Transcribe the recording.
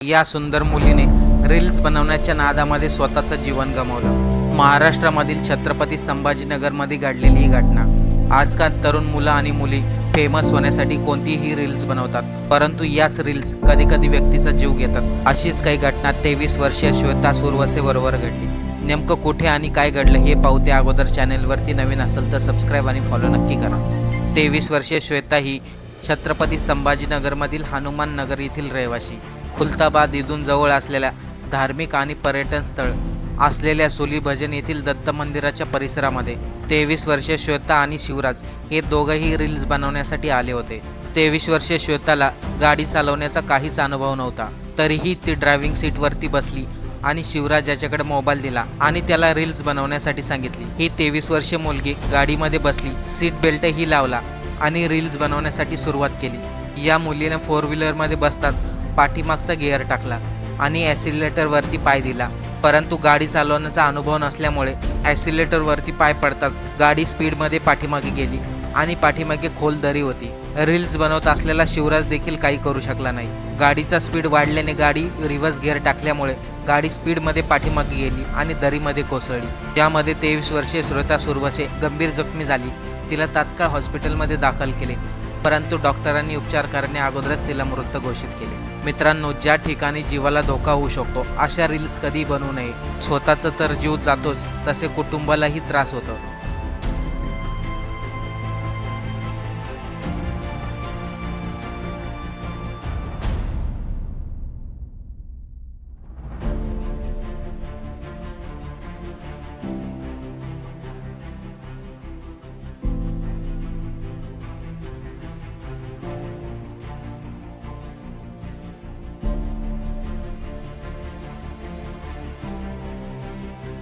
या सुंदर मुलीने रील्स बनवण्याच्या नादामध्ये स्वतःचं जीवन गमावलं. महाराष्ट्रामधील छत्रपती संभाजीनगरमध्ये घडलेली ही घटना. आजकाल तरुण मुलं आणि मुली फेमस होण्यासाठी कोणतीही रील्स बनवतात परंतु याच रील्स कधी कधी व्यक्तीचा जीव घेतात. अशीच काही घटना तेवीस वर्षीय श्वेता सुरवसे बरोबर घडली. नेमकं कुठे आणि काय घडलं हे पावते अगोदर चॅनेलवरती नवीन असेल तर सबस्क्राईब आणि फॉलो नक्की करा. तेवीस वर्षीय श्वेता ही छत्रपती संभाजीनगरमधील हनुमान नगर येथील रहिवासी. खुलताबाद इथून जवळ असलेल्या धार्मिक आणि पर्यटन स्थळ असलेल्या सोली भजन येथील दत्त मंदिराच्या परिसरामध्ये तेवीस वर्षे श्वेता आणि शिवराज हे दोघंही रील्स बनवण्यासाठी आले होते. तेवीस वर्षे श्वेताला गाडी चालवण्याचा काहीच अनुभव नव्हता. तरीही ती ड्रायव्हिंग सीटवरती बसली आणि शिवराज याच्याकडे मोबाईल दिला आणि त्याला रील्स बनवण्यासाठी सांगितली. ही तेवीस वर्षे मुलगी गाडीमध्ये बसली सीट बेल्टही लावला आणि रील्स बनवण्यासाठी सुरुवात केली. या मुलीने फोर व्हीलरमध्ये बसताच पाठीमागचा गिअर टाकला आणि ॲसिलेटरवरती पाय दिला. परंतु गाडी चालवण्याचा अनुभव नसल्यामुळे ॲसिलेटरवरती पाय पडताच गाडी स्पीडमध्ये पाठीमागे गेली आणि पाठीमागे खोल दरी होती. रील्स बनवत असलेला शिवराज देखील काही करू शकला नाही. गाडीचा स्पीड वाढल्याने गाडी रिव्हर्स गिअर टाकल्यामुळे गाडी स्पीडमध्ये पाठीमागे गेली आणि दरीमध्ये कोसळली. त्यामध्ये तेवीस वर्षीय श्रोता सुरवसे गंभीर जखमी झाली. तिला तात्काळ हॉस्पिटलमध्ये दाखल केले. परंतु डॉक्टरांनी उपचार करण्या अगोदरच तिला मृत घोषित केले. मित्रांनो ज्या ठिकाणी जीवाला धोका होऊ शकतो अशा रील्स कधी बनवू नये. स्वतःचा तर जीव जातोच तसे कुटुंबालाही त्रास होतो.